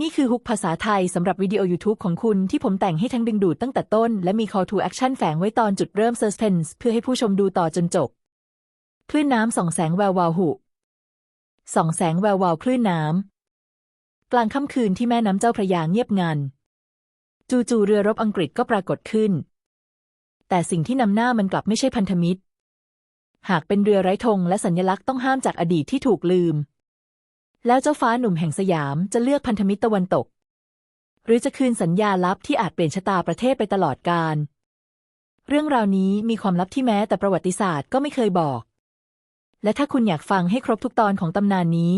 นี่คือฮุกภาษาไทยสำหรับวิดีโอ YouTube ของคุณที่ผมแต่งให้ทั้งดึงดูดตั้งแต่ต้น และมี call to action แฝงไว้ตอนจุดเริ่ม suspense เพื่อให้ผู้ชมดูต่อจนจบ คลื่นน้ำส่องแสงแวววาวหุส่องแสงแวววาวคลื่นน้ำ กลางค่ำคืนที่แม่น้ำเจ้าพระยาเงียบงัน จู่ๆเรือรบอังกฤษก็ปรากฏขึ้น แต่สิ่งที่นำหน้ามันกลับไม่ใช่พันธมิตร หากเป็นเรือไร้ธงและสัญลักษณ์ต้องห้ามจากอดีตที่ถูกลืม แล้วเจ้าฟ้าหนุ่มแห่งสยามจะเลือกพันธมิตรตะวันตก หรือจะคืนสัญญาลับที่อาจเปลี่ยนชะตาประเทศไปตลอดกาลเรื่องราวนี้มีความลับที่แม้แต่ประวัติศาสตร์ก็ไม่เคยบอก และถ้าคุณอยากฟังให้ครบทุกตอนของตำนานนี้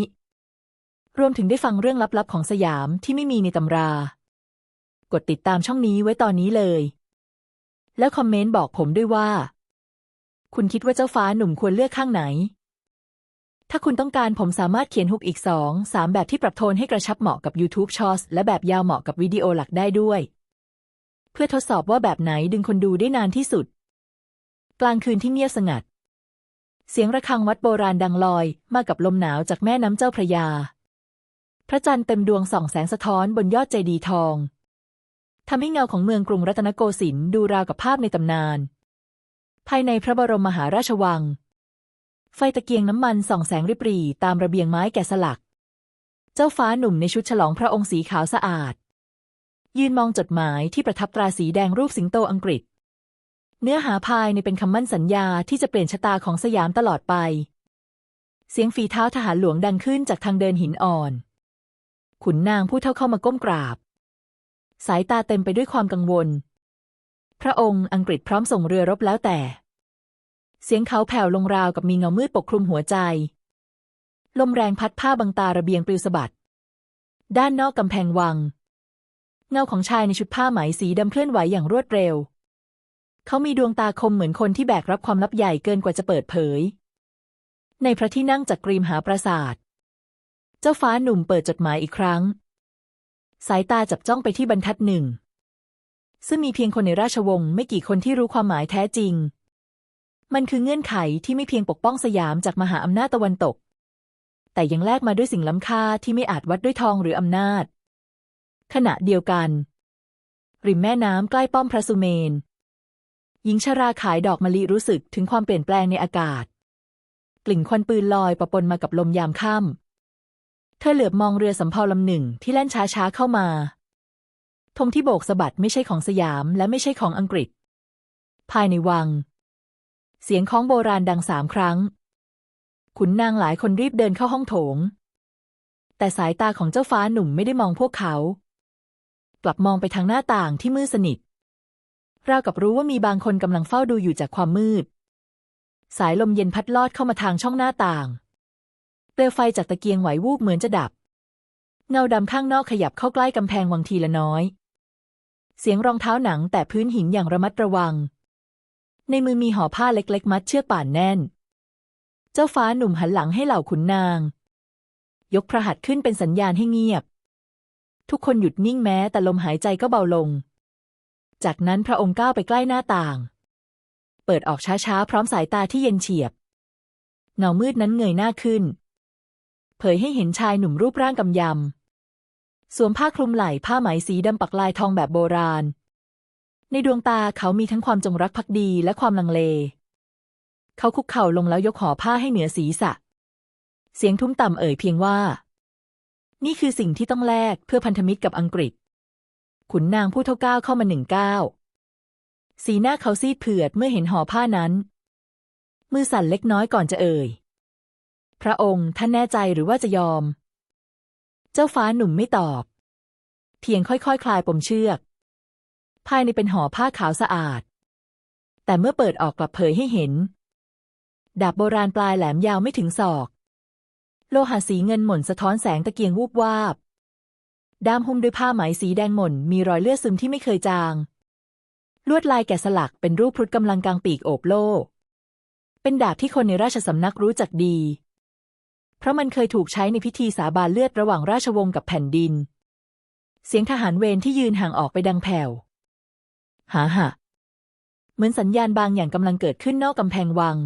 รวมถึงได้ฟังเรื่องลับๆของสยามที่ไม่มีในตำรา กดติดตามช่องนี้ไว้ตอนนี้เลย แล้วคอมเมนต์บอกผมด้วยว่า คุณคิดว่าเจ้าฟ้าหนุ่มควรเลือกข้างไหน ถ้าคุณต้องการผมสามารถเขียนฮุกอีกสองสามแบบที่ปรับโทนให้กระชับเหมาะกับ YouTube Shorts และแบบยาวเหมาะกับวิดีโอหลักได้ด้วย เพื่อทดสอบว่าแบบไหนดึงคนดูได้นานที่สุด กลางคืนที่เงียบสงัด เสียงระฆังวัดโบราณดังลอย มากับลมหนาวจากแม่น้ำเจ้าพระยา พระจันทร์เต็มดวงส่องแสงสะท้อนบนยอดเจดีย์ทองทำให้เงาของเมืองกรุงรัตนโกสินทร์ดูราวกับภาพในตำนาน ภายในพระบรมมหาราชวัง ไฟตะเกียงน้ำมันส่องแสงริบหรี่ตามระเบียงไม้แกะสลัก เจ้าฟ้าหนุ่มในชุดฉลองพระองค์สีขาวสะอาด ยืนมองจดหมายที่ประทับตราสีแดงรูปสิงโตอังกฤษ เนื้อหาภายในเป็นคำมั่นสัญญาที่จะเปลี่ยนชะตาของสยามตลอดไป เสียงฝีเท้าทหารหลวงดังขึ้นจากทางเดินหินอ่อน ขุนนางผู้เท่าเข้ามาก้มกราบ สายตาเต็มไปด้วยความกังวล พระองค์อังกฤษพร้อมส่งเรือรบแล้วแต่ เสียงเขาแผ่วลงราวกับมีเงามืดปกคลุมหัวใจ ลมแรงพัดผ้าบังตาระเบียงปลิวสะบัด ด้านนอกกำแพงวัง เงาของชายในชุดผ้าไหมสีดำเคลื่อนไหวอย่างรวดเร็ว เขามีดวงตาคมเหมือนคนที่แบกรับความลับใหญ่เกินกว่าจะเปิดเผย ในพระที่นั่งจากกรีมหาปราสาทเจ้าฟ้าหนุ่มเปิดจดหมายอีกครั้ง สายตาจับจ้องไปที่บรรทัดหนึ่งซึ่งมีเพียงคนในราชวงศ์ไม่กี่คนที่รู้ความหมายแท้จริง มันคือเงื่อนไขที่ไม่เพียงปกป้องสยามจากมหาอำนาจตะวันตก แต่ยังแลกมาด้วยสิ่งล้ำค่าที่ไม่อาจวัดด้วยทองหรืออำนาจ ขณะเดียวกัน ริมแม่น้ำใกล้ป้อมพระสุเมน หญิงชราขายดอกมะลิรู้สึกถึงความเปลี่ยนแปลงในอากาศ กลิ่นควันปืนลอยปะปนมากับลมยามค่ำเธอเหลือบมองเรือสำเภาลำหนึ่งที่แล่นช้าๆเข้ามาธงที่โบกสะบัดไม่ใช่ของสยามและไม่ใช่ของอังกฤษ ภายในวัง เสียงของโบราณดังสามครั้ง ขุนนางหลายคนรีบเดินเข้าห้องโถง แต่สายตาของเจ้าฟ้าหนุ่มไม่ได้มองพวกเขา กลับมองไปทางหน้าต่างที่มืดสนิทราวกับรู้ว่ามีบางคนกำลังเฝ้าดูอยู่จากความมืด สายลมเย็นพัดลอดเข้ามาทางช่องหน้าต่าง เปลวไฟจากตะเกียงไหววูบเหมือนจะดับ เงาดำข้างนอกขยับเข้าใกล้กำแพงวังทีละน้อย เสียงรองเท้าหนังแตะพื้นหินอย่างระมัดระวัง ในมือมีห่อผ้าเล็กๆ มัดเชือกป่านแน่น เจ้าฟ้าหนุ่มหันหลังให้เหล่าขุนนาง ยกพระหัตถ์ขึ้นเป็นสัญญาณให้เงียบ ทุกคนหยุดนิ่งแม้แต่ลมหายใจก็เบาลง จากนั้นพระองค์ก้าวไปใกล้หน้าต่าง เปิดออกช้าๆ พร้อมสายตาที่เย็นเฉียบ เงามืดนั้นเงยหน้าขึ้น เผยให้เห็นชายหนุ่มรูปร่างกำยำสวมผ้าคลุมไหล่ผ้าไหมสีดำปักลายทองแบบโบราณ ในดวงตาเขามีทั้งความจงรักภักดีและความลังเล เขาคุกเข่าลงแล้วยกห่อผ้าให้เหนือศีรษะ เสียงทุ้มต่ำเอ่ยเพียงว่า นี่คือสิ่งที่ต้องแลกเพื่อพันธมิตรกับอังกฤษ ขุนนางผู้เท่าก้าวเข้ามาหนึ่งก้าวสีหน้าเขาซีดเผือดเมื่อเห็นห่อผ้านั้น มือสั่นเล็กน้อยก่อนจะเอ่ย พระองค์ท่านแน่ใจหรือว่าจะยอม เจ้าฟ้าหนุ่มไม่ตอบ เพียงค่อยๆคคลายปมเชือก ภายในเป็นห่อผ้าขาวสะอาด แต่เมื่อเปิดออกกลับเผยให้เห็น ดาบโบราณปลายแหลมยาวไม่ถึงศอก โลหะสีเงินหม่นสะท้อนแสงตะเกียงวูบวาบ ด้ามหุ้มด้วยผ้าไหมสีแดงหม่นมีรอยเลือดซึมที่ไม่เคยจาง ลวดลายแกะสลักเป็นรูปพรุธกำลังกลางปีกโอบโล เป็นดาบที่คนในราชสำนักรู้จักดี เพราะมันเคยถูกใช้ในพิธีสาบานเลือดระหว่างราชวงศ์กับแผ่นดิน เสียงทหารเวรที่ยืนห่างออกไปดังแผ่ว หาหะเหมือนสัญญาณบางอย่างกำลังเกิดขึ้นนอกกำแพงวัง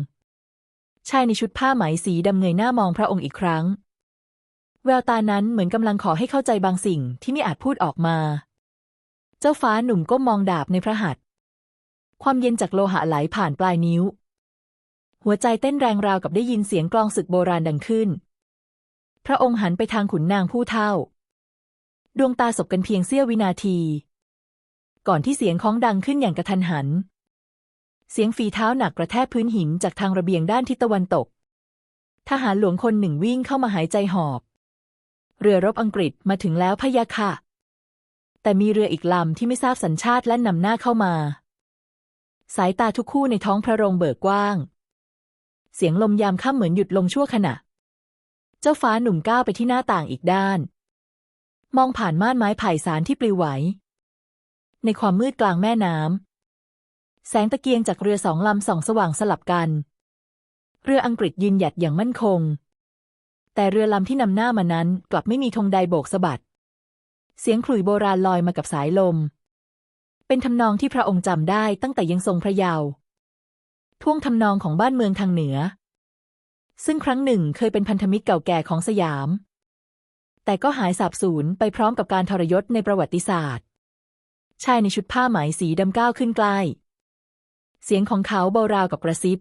ชายในชุดผ้าไหมสีดำเงยหน้ามองพระองค์อีกครั้ง แววตานั้นเหมือนกำลังขอให้เข้าใจบางสิ่งที่ไม่อาจพูดออกมา เจ้าฟ้าหนุ่มก้มมองดาบในพระหัตถ์ความเย็นจากโลหะไหลผ่านปลายนิ้ว หัวใจเต้นแรงราวกับได้ยินเสียงกลองศึกโบราณดังขึ้น พระองค์หันไปทางขุนนางผู้เฒ่า ดวงตาสบกันเพียงเสี้ยววินาที ก่อนที่เสียงค้องดังขึ้นอย่างกระทันหัน เสียงฝีเท้าหนักกระแทกพื้นหินจากทางระเบียงด้านทิศตะวันตก ทหารหลวงคนหนึ่งวิ่งเข้ามาหายใจหอบ เรือรบอังกฤษมาถึงแล้วพะยะค่ะ แต่มีเรืออีกลำที่ไม่ทราบสัญชาติและนำหน้าเข้ามา สายตาทุกคู่ในท้องพระโรงเบิกกว้าง เสียงลมยามค่ำเหมือนหยุดลงชั่วขณะ เจ้าฟ้าหนุ่มก้าวไปที่หน้าต่างอีกด้าน มองผ่านม่านไม้ไผ่สารที่ปลิวไหว ในความมืดกลางแม่น้ำ แสงตะเกียงจากเรือสองลำส่องสว่างสลับกัน เรืออังกฤษยืนหยัดอย่างมั่นคง แต่เรือลำที่นำหน้ามานั้นกลับไม่มีธงใดโบกสะบัด เสียงขลุ่ยโบราณลอยมากับสายลม เป็นทำนองที่พระองค์จำได้ตั้งแต่ยังทรงพระเยาว์ ท่วงทำนองของบ้านเมืองทางเหนือ ซึ่งครั้งหนึ่งเคยเป็นพันธมิตรเก่าแก่ของสยามแต่ก็หายสาบสูญไปพร้อมกับการทรยศในประวัติศาสตร์ ชายในชุดผ้าไหมสีดำก้าวขึ้นใกล้ เสียงของเขาเบาราวกับกระซิบ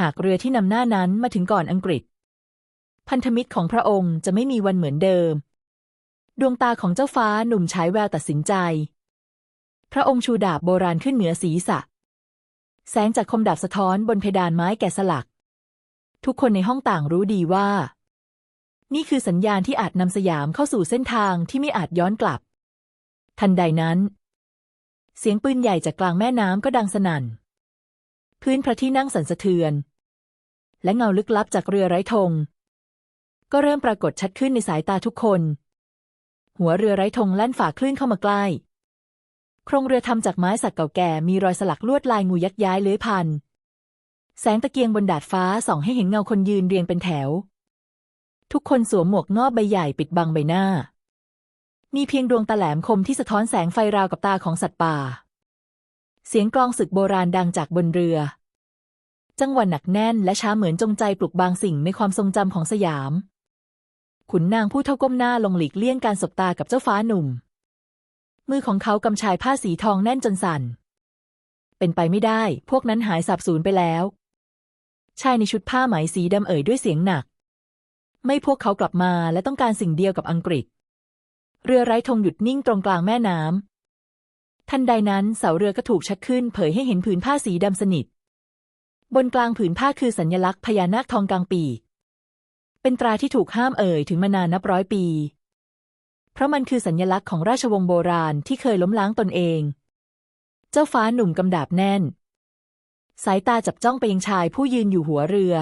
หากเรือที่นำหน้านั้นมาถึงก่อนอังกฤษ พันธมิตรของพระองค์จะไม่มีวันเหมือนเดิม ดวงตาของเจ้าฟ้าหนุ่มฉายแววตัดสินใจ พระองค์ชูดาบโบราณขึ้นเหนือศีรษะ แสงจากคมดาบสะท้อนบนเพดานไม้แกะสลัก ทุกคนในห้องต่างรู้ดีว่า นี่คือสัญญาณที่อาจนำสยามเข้าสู่เส้นทางที่ไม่อาจย้อนกลับ ทันใดนั้น เสียงปืนใหญ่จากกลางแม่น้ำก็ดังสนั่น พื้นพระที่นั่งสั่นสะเทือน และเงาลึกลับจากเรือไร้ธง ก็เริ่มปรากฏชัดขึ้นในสายตาทุกคน หัวเรือไร้ธงแล่นฝ่าคลื่นเข้ามาใกล้ โครงเรือทำจากไม้สักเก่าแก่มีรอยสลักลวดลายงูยักษ์ย้ายเลื้อยพัน แสงตะเกียงบนดาดฟ้าส่องให้เห็นเงาคนยืนเรียงเป็นแถว ทุกคนสวมหมวกงอบใบใหญ่ปิดบังใบหน้า มีเพียงดวงตาแหลมคมที่สะท้อนแสงไฟราวกับตาของสัตว์ป่า เสียงกลองศึกโบราณดังจากบนเรือ จังหวะหนักแน่นและช้าเหมือนจงใจปลุกบางสิ่งในความทรงจำของสยาม ขุนนางผู้เท่าก้มหน้าลงหลีกเลี่ยงการสบตากับเจ้าฟ้าหนุ่ม มือของเขากำชายผ้าสีทองแน่นจนสั่น เป็นไปไม่ได้ พวกนั้นหายสาบสูญไปแล้ว ชายในชุดผ้าไหมสีดำเอ่ยด้วยเสียงหนัก ไม่พวกเขากลับมาและต้องการสิ่งเดียวกับอังกฤษ เรือไร้ธงหยุดนิ่งตรงกลางแม่น้ำทันใดนั้นเสาเรือก็ถูกชักขึ้นเผยให้เห็นผืนผ้าสีดำสนิท บนกลางผืนผ้าคือสัญลักษณ์พญานาคทองกลางปีเป็นตราที่ถูกห้ามเอ่ยถึงมานานนับร้อยปี เพราะมันคือสัญลักษณ์ของราชวงศ์โบราณที่เคยล้มล้างตนเอง เจ้าฟ้าหนุ่มกำดาบแน่น สายตาจับจ้องไปยังชายผู้ยืนอยู่หัวเรือ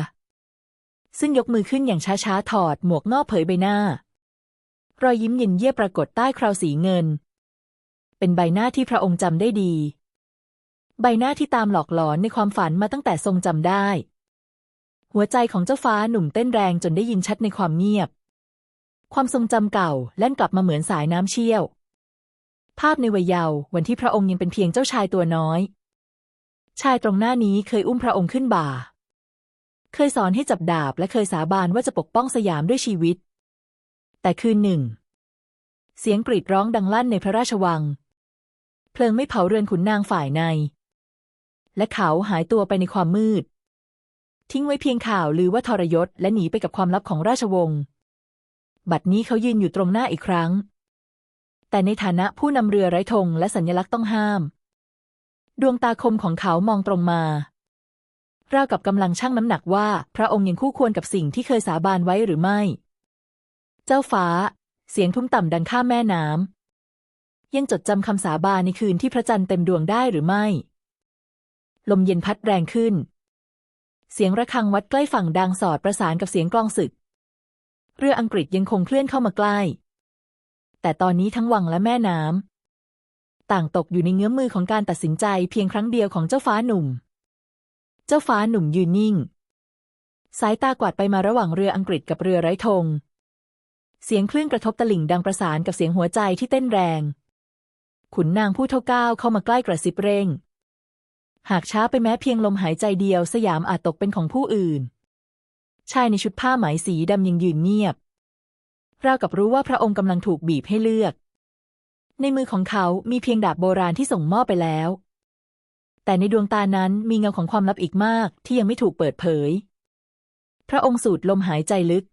ซึ่งยกมือขึ้นอย่างช้าๆถอดหมวกนอกเผยใบหน้า รอยยิ้มเย็นเยียบปรากฏใต้คราวสีเงิน เป็นใบหน้าที่พระองค์จำได้ดี ใบหน้าที่ตามหลอกหลอนในความฝันมาตั้งแต่ทรงจำได้ หัวใจของเจ้าฟ้าหนุ่มเต้นแรงจนได้ยินชัดในความเงียบ ความทรงจำเก่าแล่นกลับมาเหมือนสายน้ำเชี่ยว ภาพในวัยเยาว์วันที่พระองค์ยังเป็นเพียงเจ้าชายตัวน้อย ชายตรงหน้านี้เคยอุ้มพระองค์ขึ้นบ่า เคยสอนให้จับดาบและเคยสาบานว่าจะปกป้องสยามด้วยชีวิต แต่คืนหนึ่ง เสียงกรีดร้องดังลั่นในพระราชวัง เพลิงไม่เผาเรือนขุนนางฝ่ายใน และเขาหายตัวไปในความมืด ทิ้งไว้เพียงข่าวลือว่าทรยศและหนีไปกับความลับของราชวงศ์ บัดนี้เขายืนอยู่ตรงหน้าอีกครั้ง แต่ในฐานะผู้นำเรือไร้ธงและสัญลักษณ์ต้องห้าม ดวงตาคมของเขามองตรงมาราวกับกำลังชั่งน้ำหนักว่า พระองค์ยังคู่ควรกับสิ่งที่เคยสาบานไว้หรือไม่ เจ้าฟ้า เสียงทุ้มต่ำดังข้ามแม่น้ำ ยังจดจำคำสาบานในคืนที่พระจันทร์เต็มดวงได้หรือไม่ ลมเย็นพัดแรงขึ้น เสียงระฆังวัดใกล้ฝั่งดังสอดประสานกับเสียงกลองศึก เรืออังกฤษยังคงเคลื่อนเข้ามาใกล้ แต่ตอนนี้ทั้งวังและแม่น้ำต่างตกอยู่ในเงื้อมมือของการตัดสินใจเพียงครั้งเดียวของเจ้าฟ้าหนุ่ม เจ้าฟ้าหนุ่มยืนนิ่ง สายตากวาดไปมาระหว่างเรืออังกฤษกับเรือไร้ธง เสียงคลื่นกระทบตลิ่งดังประสานกับเสียงหัวใจที่เต้นแรง ขุนนางผู้เท่าก้าวเข้ามาใกล้กระซิบเร่ง หากช้าไปแม้เพียงลมหายใจเดียวสยามอาจตกเป็นของผู้อื่น ชายในชุดผ้าไหมสีดำยังยืนเงียบราวกับรู้ว่าพระองค์กำลังถูกบีบให้เลือก ในมือของเขามีเพียงดาบโบราณที่ส่งมอบไปแล้ว แต่ในดวงตานั้นมีเงาของความลับอีกมากที่ยังไม่ถูกเปิดเผย พระองค์สูดลมหายใจลึก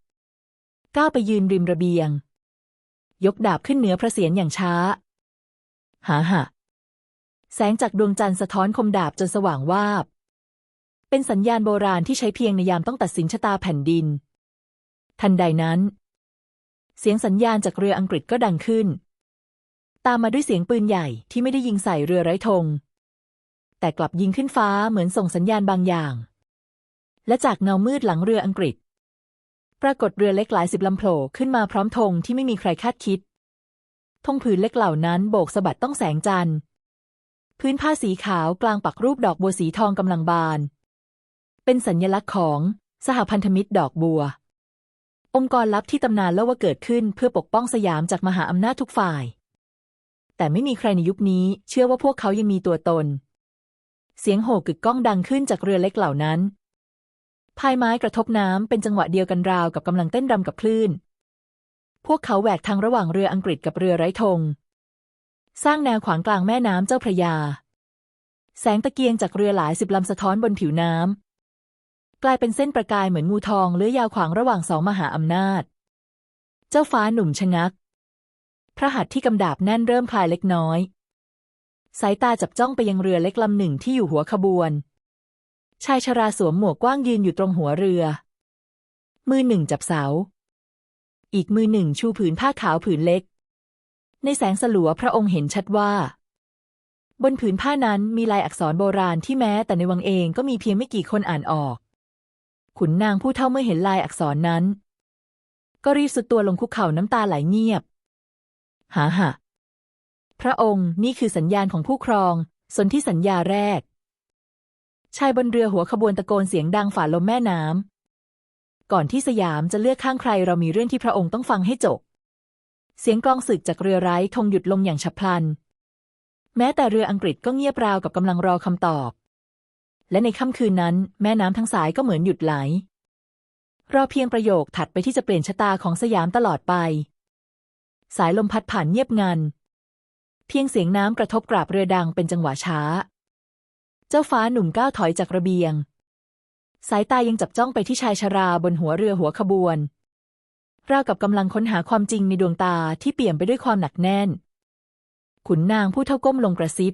ก้าวไปยืนริมระเบียง ยกดาบขึ้นเหนือพระเศียรอย่างช้า หาหะแสงจากดวงจันทร์สะท้อนคมดาบจนสว่างวาบ เป็นสัญญาณโบราณที่ใช้เพียงในยามต้องตัดสินชะตาแผ่นดิน ทันใดนั้น เสียงสัญญาณจากเรืออังกฤษก็ดังขึ้น ตามมาด้วยเสียงปืนใหญ่ที่ไม่ได้ยิงใส่เรือไร้ธง แต่กลับยิงขึ้นฟ้าเหมือนส่งสัญญาณบางอย่าง และจากเงามืดหลังเรืออังกฤษ ปรากฏเรือเล็กหลายสิบลำโผล่ขึ้นมาพร้อมธงที่ไม่มีใครคาดคิดธงผืนเล็กเหล่านั้นโบกสะบัดต้องแสงจันทร์ พื้นผ้าสีขาวกลางปักรูปดอกบัวสีทองกำลังบาน เป็นสัญญลักษณ์ของสหพันธมิตรดอกบัว องค์กรลับที่ตำนานเล่าว่าเกิดขึ้นเพื่อปกป้องสยามจากมหาอำนาจทุกฝ่าย แต่ไม่มีใครในยุคนี้เชื่อว่าพวกเขายังมีตัวตน เสียงโห่กึกก้องดังขึ้นจากเรือเล็กเหล่านั้น พายไม้กระทบน้ำเป็นจังหวะเดียวกันราวกับกำลังเต้นรำกับคลื่น พวกเขาแหวกทางระหว่างเรืออังกฤษกับเรือไร้ธง สร้างแนวขวางกลางแม่น้ำเจ้าพระยา แสงตะเกียงจากเรือหลายสิบลำสะท้อนบนผิวน้ำ กลายเป็นเส้นประกายเหมือนงูทองเลื้อยยาวขวางระหว่างสองมหาอำนาจ เจ้าฟ้าหนุ่มชะงัก พระหัตถ์ที่กำดาบแน่นเริ่มคลายเล็กน้อย สายตาจับจ้องไปยังเรือเล็กลำหนึ่งที่อยู่หัวขบวน ชายชราสวมหมวกกว้างยืนอยู่ตรงหัวเรือ มือหนึ่งจับเสา อีกมือหนึ่งชูผืนผ้าขาวผืนเล็ก ในแสงสลัวพระองค์เห็นชัดว่า บนผืนผ้านั้นมีลายอักษรโบราณที่แม้แต่ในวังเองก็มีเพียงไม่กี่คนอ่านออก ขุนนางผู้เท่าเมื่อเห็นลายอักษรนั้น ก็รีบสุดตัวลงคุกเข่าน้ำตาไหลเงียบ หาหะพระองค์นี่คือสัญญาณของผู้ครอง สนที่สัญญาแรก ชายบนเรือหัวขบวนตะโกนเสียงดังฝ่าลมแม่น้ำ ก่อนที่สยามจะเลือกข้างใครเรามีเรื่องที่พระองค์ต้องฟังให้จบ เสียงกลองศึกจากเรือไร้ธงหยุดลงอย่างฉับพลัน แม้แต่เรืออังกฤษก็เงียบราวกับกำลังรอคำตอบ และในค่ำคืนนั้น แม่น้ำทั้งสายก็เหมือนหยุดไหล รอเพียงประโยคถัดไปที่จะเปลี่ยนชะตาของสยามตลอดไป สายลมพัดผ่านเงียบงัน เพียงเสียงน้ำกระทบกราบเรือดังเป็นจังหวะช้า เจ้าฟ้าหนุ่มก้าวถอยจากระเบียง สายตายังจับจ้องไปที่ชายชราบนหัวเรือหัวขบวนราวกับกำลังค้นหาความจริงในดวงตาที่เปี่ยมไปด้วยความหนักแน่น ขุนนางผู้เท่าก้มลงกระซิบ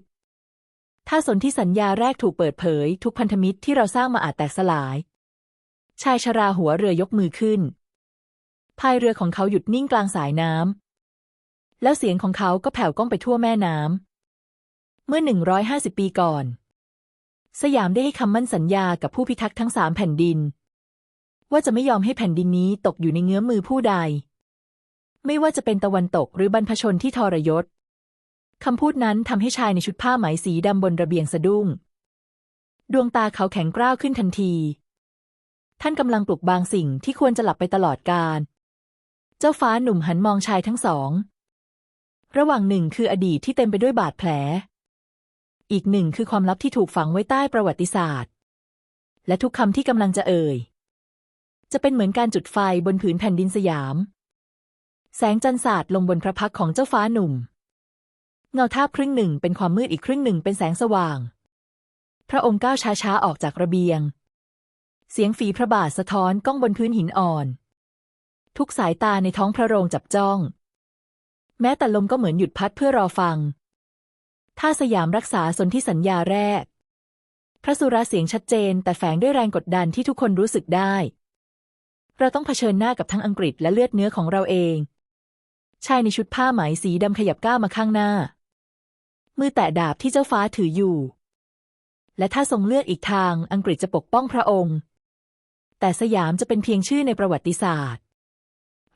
ถ้าสนที่สัญญาแรกถูกเปิดเผย ทุกพันธมิตรที่เราสร้างมาอาจแตกสลาย ชายชราหัวเรือยกมือขึ้นพายเรือของเขาหยุดนิ่งกลางสายน้ำ แล้วเสียงของเขาก็แผ่วก้องไปทั่วแม่น้ำ เมื่อหนึ่งร้อยห้าสิบปีก่อน สยามได้ให้คำมั่นสัญญากับผู้พิทักษ์ทั้งสามแผ่นดิน ว่าจะไม่ยอมให้แผ่นดินนี้ตกอยู่ในเงื้อมมือผู้ใด ไม่ว่าจะเป็นตะวันตกหรือบรรพชนที่ทรยศคำพูดนั้นทำให้ชายในชุดผ้าไหมสีดำบนระเบียงสะดุ้ง ดวงตาเขาแข็งกร้าวขึ้นทันที ท่านกำลังปลุกบางสิ่งที่ควรจะหลับไปตลอดกาลเจ้าฟ้าหนุ่มหันมองชายทั้งสอง ระหว่างหนึ่งคืออดีตที่เต็มไปด้วยบาดแผล อีกหนึ่งคือความลับที่ถูกฝังไว้ใต้ประวัติศาสตร์ และทุกคำที่กำลังจะเอ่ย จะเป็นเหมือนการจุดไฟบนผืนแผ่นดินสยาม แสงจันทร์สาดลงบนพระพักของเจ้าฟ้าหนุ่ม เงาทาบครึ่งหนึ่งเป็นความมืดอีกครึ่งหนึ่งเป็นแสงสว่าง พระองค์ก้าวช้าๆออกจากระเบียง เสียงฝีพระบาทสะท้อนก้องบนพื้นหินอ่อน ทุกสายตาในท้องพระโรงจับจ้อง แม้แต่ลมก็เหมือนหยุดพัดเพื่อรอฟัง ถ้าสยามรักษาสนธิสัญญาแรก พระสุรเสียงชัดเจน แต่แฝงด้วยแรงกดดันที่ทุกคนรู้สึกได้ เราต้องเผชิญหน้ากับทั้งอังกฤษและเลือดเนื้อของเราเอง ชายในชุดผ้าไหมสีดำขยับก้าวมาข้างหน้า มือแตะดาบที่เจ้าฟ้าถืออยู่ และถ้าทรงเลือกอีกทางอังกฤษจะปกป้องพระองค์ แต่สยามจะเป็นเพียงชื่อในประวัติศาสตร์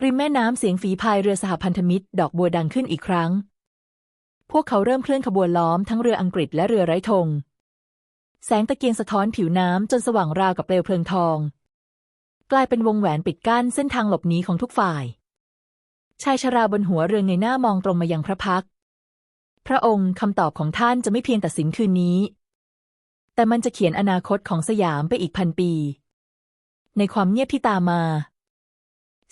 ริมแม่น้ำเสียงฝีพายเรือสหพันธมิตร ดอกบัวดังขึ้นอีกครั้ง พวกเขาเริ่มเคลื่อนขบวนล้อมทั้งเรืออังกฤษและเรือไร้ธง แสงตะเกียงสะท้อนผิวน้ำจนสว่างราวกับเปลวเพลิงทอง กลายเป็นวงแหวนปิดกั้นเส้นทางหลบหนีของทุกฝ่าย ชายชราบนหัวเรือเงยหน้ามองตรงมายังพระพัก พระองค์คำตอบของท่านจะไม่เพียงตัดสินคืนนี้ แต่มันจะเขียนอนาคตของสยามไปอีกพันปี ในความเงียบที่ตามมา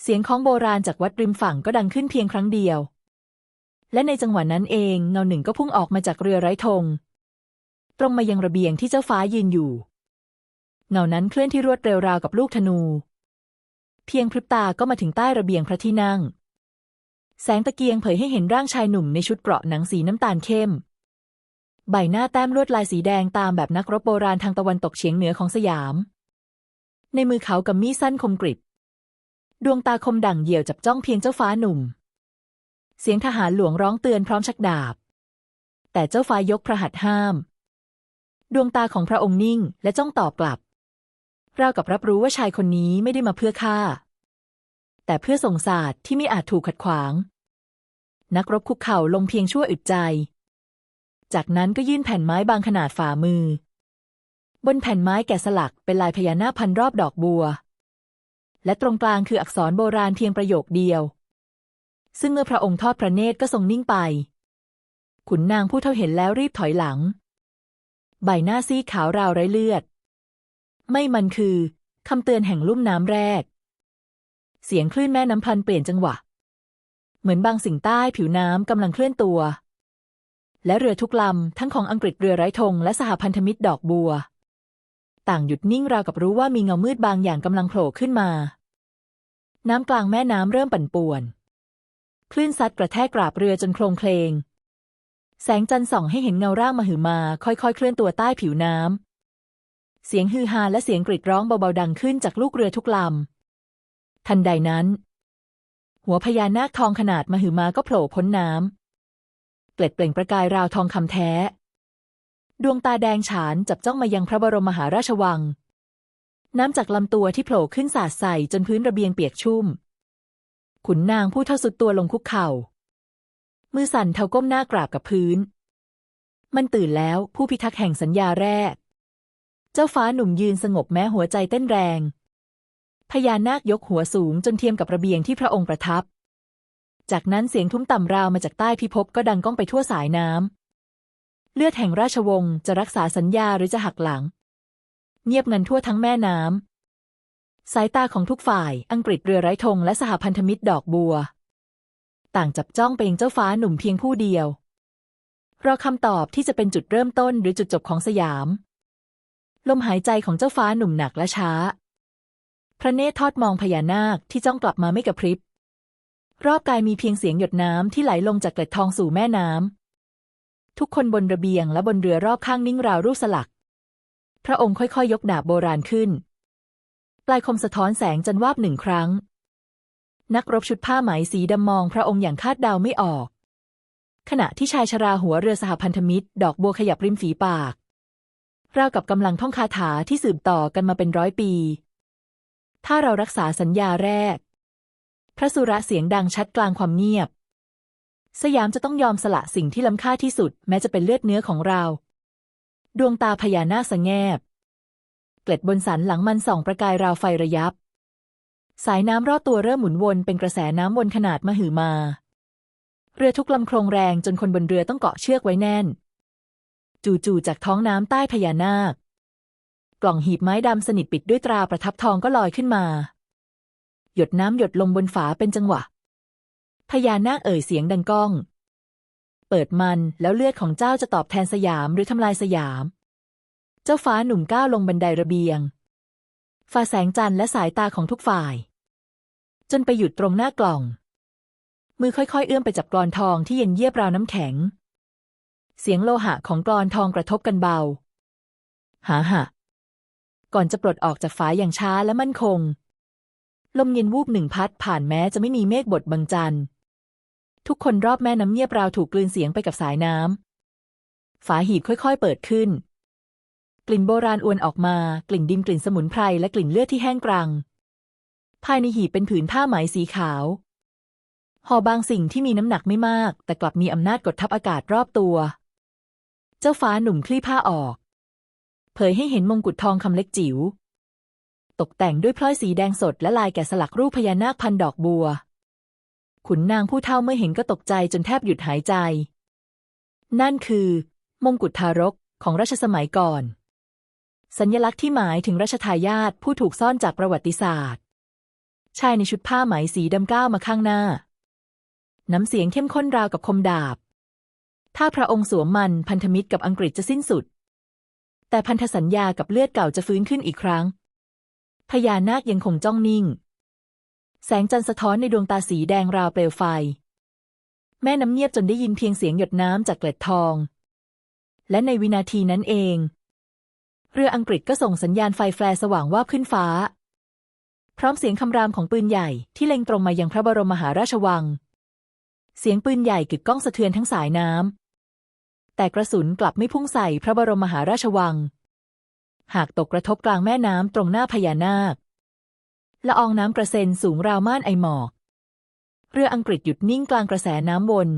เสียงของโบราณจากวัดริมฝั่งก็ดังขึ้นเพียงครั้งเดียว และในจังหวะนั้นเองเงาหนึ่งก็พุ่งออกมาจากเรือไร้ธง ตรงมายังระเบียงที่เจ้าฟ้ายืนอยู่ เงานั้นเคลื่อนที่รวดเร็วราวกับลูกธนู เพียงพริบตาก็มาถึงใต้ระเบียงพระที่นั่ง แสงตะเกียงเผยให้เห็นร่างชายหนุ่มในชุดเกราะหนังสีน้ำตาลเข้ม ใบหน้าแต้มลวดลายสีแดงตามแบบนักรบโบราณทางตะวันตกเฉียงเหนือของสยาม ในมือเขากำมีดสั้นคมกริบดวงตาคมดั่งเหี่ยวจับจ้องเพียงเจ้าฟ้าหนุ่ม เสียงทหารหลวงร้องเตือนพร้อมชักดาบ แต่เจ้าฟ้ายกพระหัตถ์ห้าม ดวงตาของพระองค์นิ่งและจ้องตอบกลับราวกับรับรู้ว่าชายคนนี้ไม่ได้มาเพื่อฆ่า แต่เพื่อส่งศาสตร์ที่ไม่อาจถูกขัดขวาง นักรบคุกเข่าลงเพียงชั่วอึดใจ จากนั้นก็ยื่นแผ่นไม้บางขนาดฝ่ามือ บนแผ่นไม้แกะสลักเป็นลายพญานาคพันรอบดอกบัว และตรงกลางคืออักษรโบราณเพียงประโยคเดียว ซึ่งเมื่อพระองค์ทอดพระเนตรก็ทรงนิ่งไป ขุนนางผู้เท่าเห็นแล้วรีบถอยหลัง ใบหน้าซีดขาวราวไร้เลือด ไม่มันคือคำเตือนแห่งลุ่มน้ำแรก เสียงคลื่นแม่น้ำพันเปลี่ยนจังหวะ เหมือนบางสิ่งใต้ผิวน้ำกำลังเคลื่อนตัว และเรือทุกลำทั้งของอังกฤษเรือไร้ธงและสหพันธมิตรดอกบัว ต่างหยุดนิ่งราวกับรู้ว่ามีเงามืดบางอย่างกำลังโผล่ขึ้นมา น้ำกลางแม่น้ำเริ่มปั่นป่วน คลื่นซัดกระแทกกราบเรือจนโคลงเคลง แสงจันทร์ส่องให้เห็นเงาร่างมหึมา ค่อยๆ เคลื่อนตัวใต้ผิวน้ำ เสียงฮือฮาและเสียงกรีดร้องเบาๆดังขึ้นจากลูกเรือทุกลำ ทันใดนั้น หัวพญานาคทองขนาดมหึมาก็โผล่พ้นน้ำ เกล็ดเปล่งประกายราวทองคำแท้ ดวงตาแดงฉานจับจ้องมายังพระบรมมหาราชวัง น้ำจากลำตัวที่โผล่ขึ้นสาดใส่จนพื้นระเบียงเปียกชุ่ม ขุนนางผู้เท่าสุดตัวลงคุกเข่า มือสั่นเทาก้มหน้ากราบกับพื้น มันตื่นแล้วผู้พิทักษ์แห่งสัญญาแรก เจ้าฟ้าหนุ่มยืนสงบแม้หัวใจเต้นแรง พญานาคยกหัวสูงจนเทียมกับระเบียงที่พระองค์ประทับ จากนั้นเสียงทุ้มต่ำราวมาจากใต้พิภพก็ดังก้องไปทั่วสายน้ำเลือดแห่งราชวงศ์จะรักษาสัญญาหรือจะหักหลัง เงียบงันทั่วทั้งแม่น้ำ สายตาของทุกฝ่ายอังกฤษเรือไร้ธงและสหพันธมิตรดอกบัว ต่างจับจ้องไปยังเจ้าฟ้าหนุ่มเพียงผู้เดียว รอคำตอบที่จะเป็นจุดเริ่มต้นหรือจุดจบของสยาม ลมหายใจของเจ้าฟ้าหนุ่มหนักและช้า พระเนตรทอดมองพญานาคที่จ้องกลับมาไม่กระพริบ รอบกายมีเพียงเสียงหยดน้ำที่ไหลลงจากเกล็ดทองสู่แม่น้ำทุกคนบนระเบียงและบนเรือรอบข้างนิ่งราวรูปสลัก พระองค์ค่อยๆยกดาบโบราณขึ้น ลายคมสะท้อนแสงจันวาบหนึ่งครั้ง นักรบชุดผ้าไหมสีดำมองพระองค์อย่างคาดเดาไม่ออก ขณะที่ชายชราหัวเรือสหพันธมิตร ดอกบัวขยับริมฝีปาก ราวกับกำลังท่องคาถาที่สืบต่อกันมาเป็นร้อยปี ถ้าเรารักษาสัญญาแรก พระสุรเสียงดังชัดกลางความเงียบ สยามจะต้องยอมสละสิ่งที่ล้ำค่าที่สุด แม้จะเป็นเลือดเนื้อของเรา ดวงตาพญานาคสงแงบ ล็ดบนสันหลังมันส่องประกายราวไฟระยับ สายน้ำรอบตัวเริ่มหมุนวนเป็นกระแสน้ำวนขนาดมหึมา เรือทุกลำโครงแรงจนคนบนเรือต้องเกาะเชือกไว้แน่น จู่ๆจากท้องน้ำใต้พญานาค กล่องหีบไม้ดำสนิทปิดด้วยตราประทับทองก็ลอยขึ้นมา หยดน้ำหยดลงบนฝาเป็นจังหวะ พญานาคเอ่ยเสียงดังก้อง เปิดมันแล้วเลือดของเจ้าจะตอบแทนสยามหรือทำลายสยาม เจ้าฟ้าหนุ่มก้าวลงบันไดระเบียง ฝ่าแสงจันทร์และสายตาของทุกฝ่าย จนไปหยุดตรงหน้ากล่อง มือค่อยๆ เอื้อมไปจับกรอนทองที่เย็นเยียบราวน้ำแข็ง เสียงโลหะของกรอนทองกระทบกันเบา หาหะ ก่อนจะปลดออกจากฝาอย่างช้าและมั่นคง ลมเย็นวูบหนึ่งพัดผ่านแม้จะไม่มีเมฆบดบังจันทร์ทุกคนรอบแม่น้ำเงียบราวถูกกลืนเสียงไปกับสายน้ำฝาหีบค่อยๆ เปิดขึ้น ลิ่นโบราณอวนออกมา กลิ่นดินกลิ่นสมุนไพรและกลิ่นเลือดที่แห้งกรัง ภายในหีบเป็นผืนผ้าไหมสีขาวห่อบางสิ่งที่มีน้ำหนักไม่มาก แต่กลับมีอำนาจกดทับอากาศรอบตัว เจ้าฟ้าหนุ่มคลี่ผ้าออก เผยให้เห็นมงกุฎทองคำเล็กจิ๋ว ตกแต่งด้วยพลอยสีแดงสดและลายแกะสลักรูปพญานาคพันดอกบัว ขุนนางผู้เฒ่าเมื่อเห็นก็ตกใจจนแทบหยุดหายใจ นั่นคือ มงกุฎทารกของรัชสมัยก่อน สัญลักษณ์ที่หมายถึงรัชทายาทผู้ถูกซ่อนจากประวัติศาสตร์ ชายในชุดผ้าไหมสีดำก้าวมาข้างหน้า น้ำเสียงเข้มข้นราวกับคมดาบ ถ้าพระองค์สวมมันพันธมิตรกับอังกฤษจะสิ้นสุด แต่พันธสัญญากับเลือดเก่าจะฟื้นขึ้นอีกครั้ง พญานาคยังคงจ้องนิ่ง แสงจันทร์สะท้อนในดวงตาสีแดงราวเปลวไฟ แม่น้ำเงียบจนได้ยินเพียงเสียงหยดน้ำจากเกล็ดทอง และในวินาทีนั้นเอง เรืออังกฤษก็ส่งสัญญาณไฟแฟลร์สว่างวาบขึ้นฟ้า พร้อมเสียงคำรามของปืนใหญ่ที่เล็งตรงมายังพระบรมมหาราชวัง เสียงปืนใหญ่กึกก้องสะเทือนทั้งสายน้ำแต่กระสุนกลับไม่พุ่งใส่พระบรมมหาราชวัง หากตกกระทบกลางแม่น้ำตรงหน้าพญานาคละอองน้ำกระเซ็นสูงราวม่านไอหมอก เรืออังกฤษหยุดนิ่งกลางกระแสน้ำวน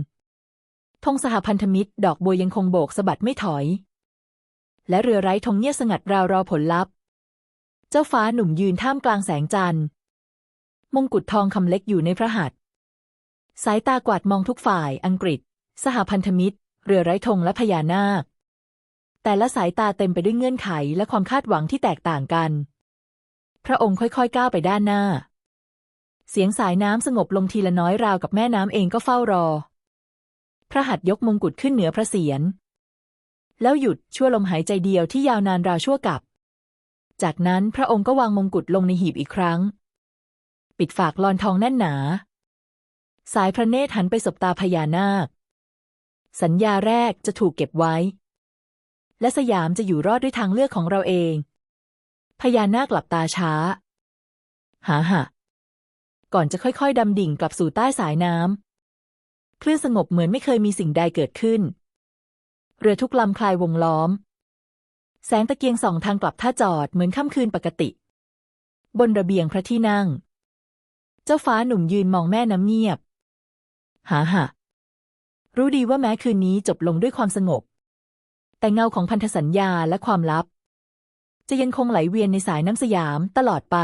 ธงสหพันธมิตรดอกบัวยังคงโบกสะบัดไม่ถอย และเรือไร้ธงเงียบสงัดราวรอผลลัพธ์ เจ้าฟ้าหนุ่มยืนท่ามกลางแสงจันทร์มงกุฎทองคำเล็กอยู่ในพระหัตถ์สายตากวาดมองทุกฝ่าย อังกฤษ สหพันธมิตร เรือไร้ธงและพญานาค แต่ละสายตาเต็มไปด้วยเงื่อนไขและความคาดหวังที่แตกต่างกัน พระองค์ค่อยๆก้าวไปด้านหน้า เสียงสายน้ำสงบลงทีละน้อยราวกับแม่น้ำเองก็เฝ้ารอ พระหัตถ์ยกมงกุฎขึ้นเหนือพระเศียร แล้วหยุดชั่วลมหายใจเดียวที่ยาวนานราวชั่วกับ จากนั้นพระองค์ก็วางมงกุฎลงในหีบอีกครั้ง ปิดฝากลอนทองแน่นหนา สายพระเนตรหันไปสบตาพญานาค สัญญาแรกจะถูกเก็บไว้ และสยามจะอยู่รอดด้วยทางเลือกของเราเอง พญานาคหลับตาช้า หาหะก่อนจะค่อยๆดำดิ่งกลับสู่ใต้สายน้ำคลื่นสงบเหมือนไม่เคยมีสิ่งใดเกิดขึ้น เรือทุกลำคลายวงล้อม แสงตะเกียงส่องทางกลับท่าจอดเหมือนค่ำคืนปกติ บนระเบียงพระที่นั่ง เจ้าฟ้าหนุ่มยืนมองแม่น้ำเงียบ หาหะรู้ดีว่าแม้คืนนี้จบลงด้วยความสงบ แต่เงาของพันธสัญญาและความลับ จะยังคงไหลเวียนในสายน้ำสยามตลอดไป